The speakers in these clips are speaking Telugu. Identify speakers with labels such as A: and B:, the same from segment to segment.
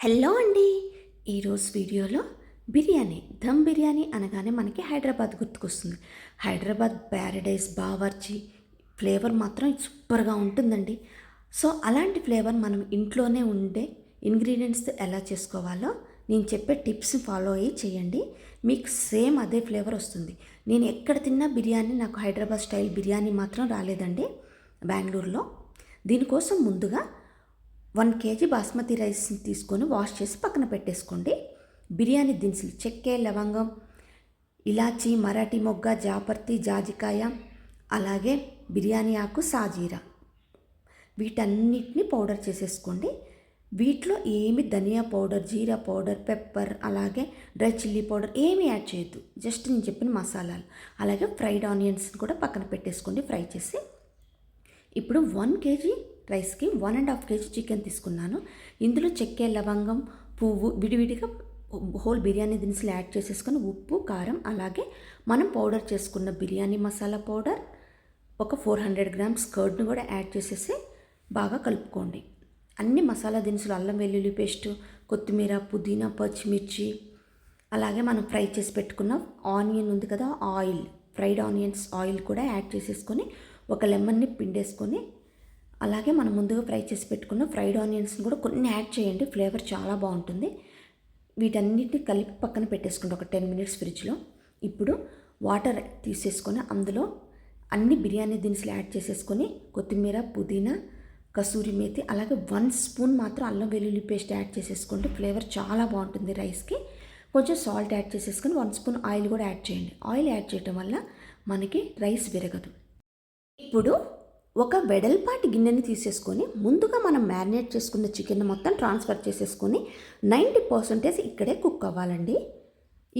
A: హలో అండి. ఈరోజు వీడియోలో బిర్యానీ దమ్ బిర్యానీ అనగానే మనకి హైదరాబాద్ గుర్తుకొస్తుంది. హైదరాబాద్ ప్యారడైజ్ బావర్చి ఫ్లేవర్ మాత్రం సూపర్గా ఉంటుందండి. సో అలాంటి ఫ్లేవర్ మనం ఇంట్లోనే ఉండే ఇంగ్రీడియంట్స్ ఎలా చేసుకోవాలో నేను చెప్పే టిప్స్ ఫాలో అయ్యి చేయండి. మీకు సేమ్ అదే ఫ్లేవర్ వస్తుంది. నేను ఎక్కడ తిన్నా బిర్యానీ నాకు హైదరాబాద్ స్టైల్ బిర్యానీ మాత్రం రాలేదండి. బెంగళూరులో. దీనికోసం ముందుగా వన్ కేజీ బాస్మతి రైస్ని తీసుకొని వాష్ చేసి పక్కన పెట్టేసుకోండి. బిర్యానీ దినుసులు చెక్కే లవంగం ఇలాచి మరాఠీ మొగ్గ జాపర్తి జాజికాయ అలాగే బిర్యానీ ఆకు సాజీరా. వీటన్నిటిని పౌడర్ చేసేసుకోండి. వీటిలో ఏమి ధనియా పౌడర్ జీరా పౌడర్ పెప్పర్ అలాగే డ్రై చిల్లీ పౌడర్ ఏమి యాడ్ చేయొద్దు. జస్ట్ నేను చెప్పిన మసాలాలు. అలాగే ఫ్రైడ్ ఆనియన్స్ కూడా పక్కన పెట్టేసుకోండి ఫ్రై చేసి. ఇప్పుడు వన్ కేజీ రైస్కి one and half KG chicken తీసుకున్నాను. ఇందులో చెక్కే లవంగం పువ్వు విడివిడిగా హోల్ బిర్యానీ దినుసులు యాడ్ చేసేసుకొని ఉప్పు కారం అలాగే మనం పౌడర్ చేసుకున్న బిర్యానీ మసాలా పౌడర్ ఒక ఫోర్ హండ్రెడ్ గ్రామ్స్ కర్డ్ను కూడా యాడ్ చేసేసి బాగా కలుపుకోండి. అన్ని మసాలా దినుసులు అల్లం వెల్లుల్లి పేస్ట్ కొత్తిమీర పుదీనా పచ్చిమిర్చి అలాగే మనం ఫ్రై చేసి పెట్టుకున్న ఆనియన్ ఉంది కదా ఆయిల్ ఫ్రైడ్ ఆనియన్స్ ఆయిల్ కూడా యాడ్ చేసేసుకొని ఒక లెమన్ని పిండేసుకొని అలాగే మనం ముందుగా ఫ్రై చేసి పెట్టుకున్న ఫ్రైడ్ ఆనియన్స్ని కూడా కొన్ని యాడ్ చేయండి ఫ్లేవర్ చాలా బాగుంటుంది. వీటన్నిటిని కలిపి పక్కన పెట్టేసుకోండి ఒక టెన్ మినిట్స్ ఫ్రిడ్జ్లో. ఇప్పుడు వాటర్ తీసేసుకొని అందులో అన్ని బిర్యానీ దినుసులు యాడ్ చేసేసుకొని కొత్తిమీర పుదీనా కసూరి మేతి అలాగే వన్ స్పూన్ మాత్రం అల్లం వెల్లుల్లి పేస్ట్ యాడ్ చేసేసుకుంటే ఫ్లేవర్ చాలా బాగుంటుంది రైస్కి. కొంచెం సాల్ట్ యాడ్ చేసేసుకొని వన్ స్పూన్ ఆయిల్ కూడా యాడ్ చేయండి. ఆయిల్ యాడ్ చేయటం వల్ల మనకి రైస్ విరగదు. ఇప్పుడు ఒక వెడల్పాటి గిన్నెని తీసేసుకొని ముందుగా మనం మ్యారినేట్ చేసుకున్న చికెన్ మొత్తం ట్రాన్స్ఫర్ చేసేసుకొని నైంటీ పర్సెంటేజ్ ఇక్కడే కుక్ అవ్వాలండి.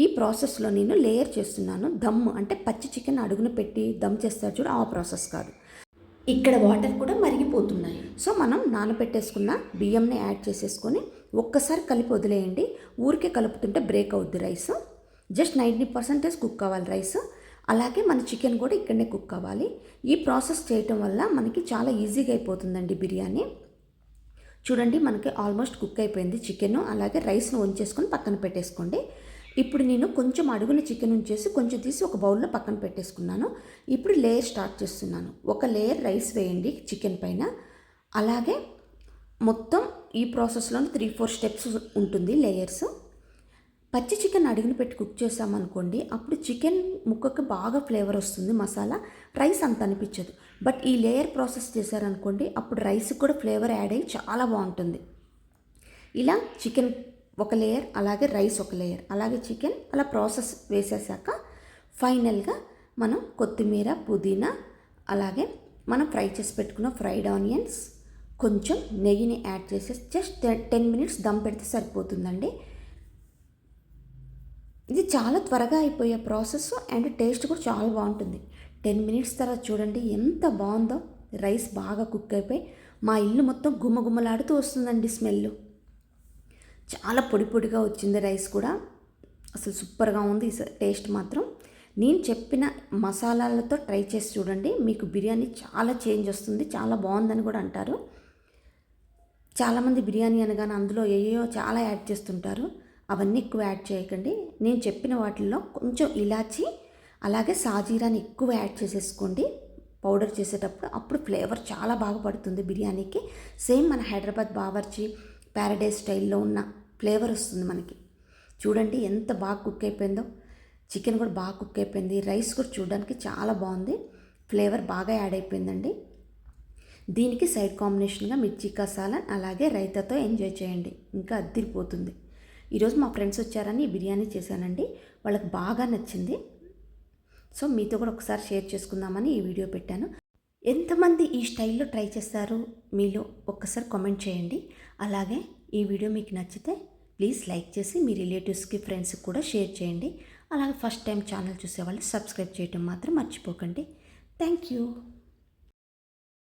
A: ఈ ప్రాసెస్లో నేను లేయర్ చేస్తున్నాను. దమ్ అంటే పచ్చి చికెన్ అడుగున పెట్టి దమ్ చేస్తారు చూడు ఆ ప్రాసెస్ కాదు. ఇక్కడ వాటర్ కూడా మరిగిపోతున్నాయి. సో మనం నానబెట్టేసుకున్న బియ్యంని యాడ్ చేసేసుకొని ఒక్కసారి కలిపి వదిలేయండి. ఊరికే కలుపుతుంటే బ్రేక్ అవుద్ది rice. Just ninety percentage cook అవ్వాలి రైస్. అలాగే మన చికెన్ కూడా ఇక్కడనే కుక్ అవ్వాలి ఈ ప్రాసెస్ చేయటం వల్ల మనకి చాలా ఈజీగా అయిపోతుందండి బిర్యానీ. చూడండి మనకి ఆల్మోస్ట్ కుక్ అయిపోయింది చికెన్. అలాగే రైస్ను వంచేసుకొని పక్కన పెట్టేసుకోండి. ఇప్పుడు నేను కొంచెం అడుగున చికెన్ ఉంచేసి కొంచెం తీసి ఒక బౌల్లో పక్కన పెట్టేసుకున్నాను. ఇప్పుడు లేయర్ స్టార్ట్ చేస్తున్నాను. ఒక లేయర్ రైస్ వేయండి చికెన్ పైన. అలాగే మొత్తం ఈ ప్రాసెస్లో త్రీ ఫోర్ స్టెప్స్ ఉంటుంది లేయర్స్. పచ్చి చికెన్ అడిగిన పెట్టి కుక్ చేసామనుకోండి అప్పుడు చికెన్ ముక్కకి బాగా ఫ్లేవర్ వస్తుంది మసాలా రైస్ అంత అనిపించదు. బట్ ఈ లేయర్ ప్రాసెస్ చేశారనుకోండి అప్పుడు రైస్ కూడా ఫ్లేవర్ యాడ్ అయ్యి చాలా బాగుంటుంది. ఇలా చికెన్ ఒక లేయర్ అలాగే రైస్ ఒక లేయర్ అలాగే చికెన్ అలా ప్రాసెస్ వేసేసాక ఫైనల్గా మనం కొత్తిమీర పుదీనా అలాగే మనం ఫ్రై చేసి పెట్టుకున్న ఫ్రైడ్ ఆనియన్స్ కొంచెం నెయ్యిని యాడ్ చేసేసి జస్ట్ టెన్ మినిట్స్ దమ్ పెడితే సరిపోతుందండి. ఇది చాలా త్వరగా అయిపోయే ప్రాసెస్ అండ్ టేస్ట్ కూడా చాలా బాగుంటుంది. టెన్ మినిట్స్ తర్వాత చూడండి ఎంత బాగుందో. రైస్ బాగా కుక్ అయిపోయి మా ఇల్లు మొత్తం గుమ్మగుమ్మలాడుతూ వస్తుందండి స్మెల్. చాలా పొడి పొడిగా వచ్చింది రైస్ కూడా. అసలు సూపర్గా ఉంది టేస్ట్ మాత్రం. నేను చెప్పిన మసాలాలతో ట్రై చేసి చూడండి. మీకు బిర్యానీ చాలా చేంజ్ వస్తుంది చాలా బాగుందని కూడా అంటారు. చాలామంది బిర్యానీ అనగానే అందులో ఏయో చాలా యాడ్ చేస్తుంటారు. అవన్నీ ఎక్కువ యాడ్ చేయకండి. నేను చెప్పిన వాటిల్లో కొంచెం ఇలాచి అలాగే సాజీరాని ఎక్కువ యాడ్ చేసేసుకోండి. పౌడర్ చేసేటప్పుడు అప్పుడు ఫ్లేవర్ చాలా బాగా పడుతుంది బిర్యానీకి. సేమ్ మన హైదరాబాద్ బావర్చి ప్యారడైజ్ స్టైల్లో ఉన్న ఫ్లేవర్ వస్తుంది మనకి. చూడండి ఎంత బాగా కుక్ అయిపోయిందో. చికెన్ కూడా బాగా కుక్ అయిపోయింది. రైస్ కూడా చూడడానికి చాలా బాగుంది. ఫ్లేవర్ బాగా యాడ్ అయిపోయిందండి. దీనికి సైడ్ కాంబినేషన్గా మిర్చి కసాలా అలాగే రైతాతో ఎంజాయ్ చేయండి. ఇంకా అద్దిరిపోతుంది. ఈరోజు మా ఫ్రెండ్స్ వచ్చారని బిర్యానీ చేశానండి. వాళ్ళకి బాగా నచ్చింది. సో మీతో కూడా ఒకసారి షేర్ చేసుకుందామని ఈ వీడియో పెట్టాను. ఎంతమంది ఈ స్టైల్లో ట్రై చేస్తారు? మీలో ఒక్కసారి కామెంట్ చేయండి. అలాగే ఈ వీడియో మీకు నచ్చితే ప్లీజ్ లైక్ చేసి మీ రిలేటివ్స్కి ఫ్రెండ్స్కి కూడా షేర్ చేయండి. అలాగే ఫస్ట్ టైం ఛానల్ చూసేవాళ్ళు సబ్స్క్రైబ్ చేయటం మాత్రం మర్చిపోకండి. Thank you.